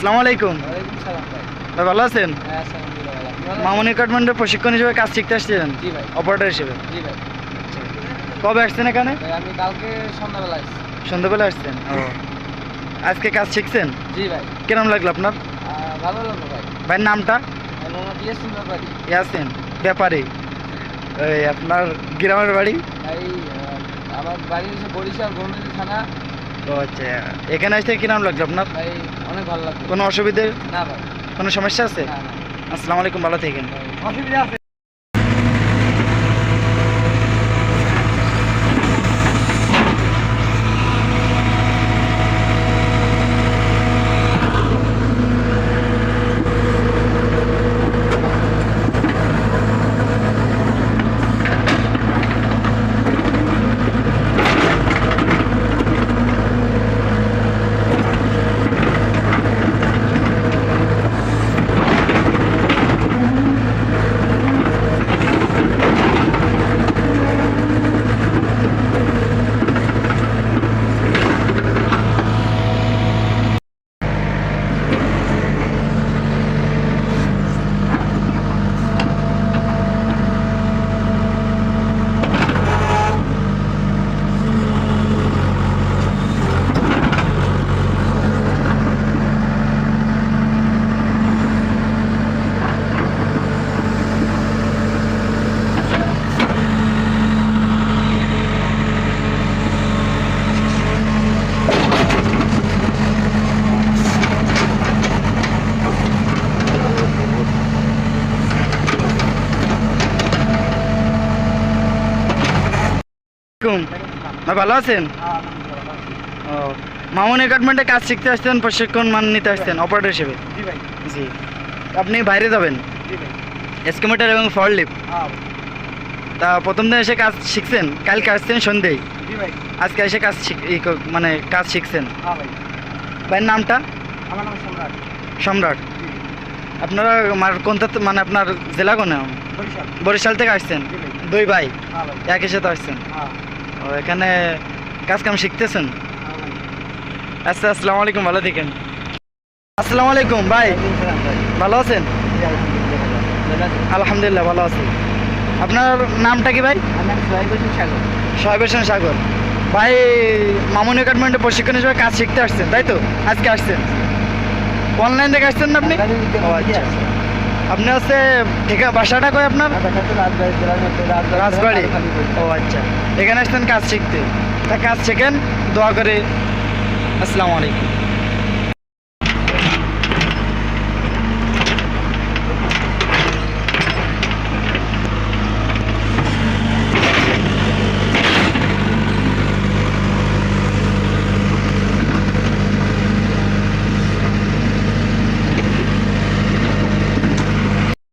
আসসালামু আলাইকুম। ভাই ভালো আছেন? হ্যাঁ? মামনি কাঠমান্ডুর প্রশিক্ষণ হিসেবে কাজ শিখতে আসছিলেন? জি ভাই। অপারেটর হিসেবে? জি ভাই। কবে আসছেন এখানে? আমি কালকে সন্ধ্যাবেলা সন্ধ্যাবেলা আসছেন? ও আজকে কাজ শিখছেন? জি ভাই। কেমন লাগল আপনার? ভালো লাগল ভাই। ভাইয়ের নামটা? ইয়াসিন ব্যাপারী। ওই আপনার গ্রামের বাড়ি? আমার বাড়ি বরিশাল গন্ডি থানা। ও আচ্ছা। এখানে আসতে কি নাম লাগল আপনার? ভাই অনেক ভালো লাগল। কোনো অসুবিধে? না ভাই। কোনো সমস্যা আছে? আসসালামু আলাইকুম ভালো থাকেন। অসুবিধা আছে। আলাইকুম। ভাই ভালো আছেন? ও মামুন একাডেন্টে কাজ শিখতে আসছেন প্রশিক্ষণ মান নিতে আসছেন অপারেটর হিসেবে? জি আপনি বাইরে যাবেন? এসকেমিটার এবং ফর লিপ হ্যাঁ। তা প্রথম দিন এসে কাজ শিখছেন? কালকে আসছেন সন্ধ্যেই? আজকে এসে কাজ মানে কাজ শিখছেন? হ্যাঁ ভাইয়ের নামটা? আমার নাম সম্রাট। সম্রাট। আপনারা আমার কোন মানে আপনার জেলা কোনে? বরিশাল। থেকে আসছেন? দুই ভাই? হ্যাঁ একই সাথে আসছেন? এখানে কাজ কাম শিখতেছেন? আচ্ছা আসসালামু আলাইকুম, ভালো থাকেন। আসসালামু আলাইকুম, ভাই, ভালো আছেন? আলহামদুলিল্লাহ, ভালো আছি। আপনার নামটা কি, ভাই? সোহেব হোসেন সাগর। ভাই, মামুন একাডেন্টে প্রশিক্ষণ হিসেবে কাজ শিখতে আসছেন, তাই তো? আজকে আসছেন। অনলাইন থেকে আসছেন না আপনি? আপনি হচ্ছে ঠিকা বাসাটা কই আপনার? রাজবাড়ি। ও আচ্ছা। এখানে আসতেন কাজ শিখতে। তা কাজ শেখেন? দোয়া করে। আসসালামু আলাইকুম।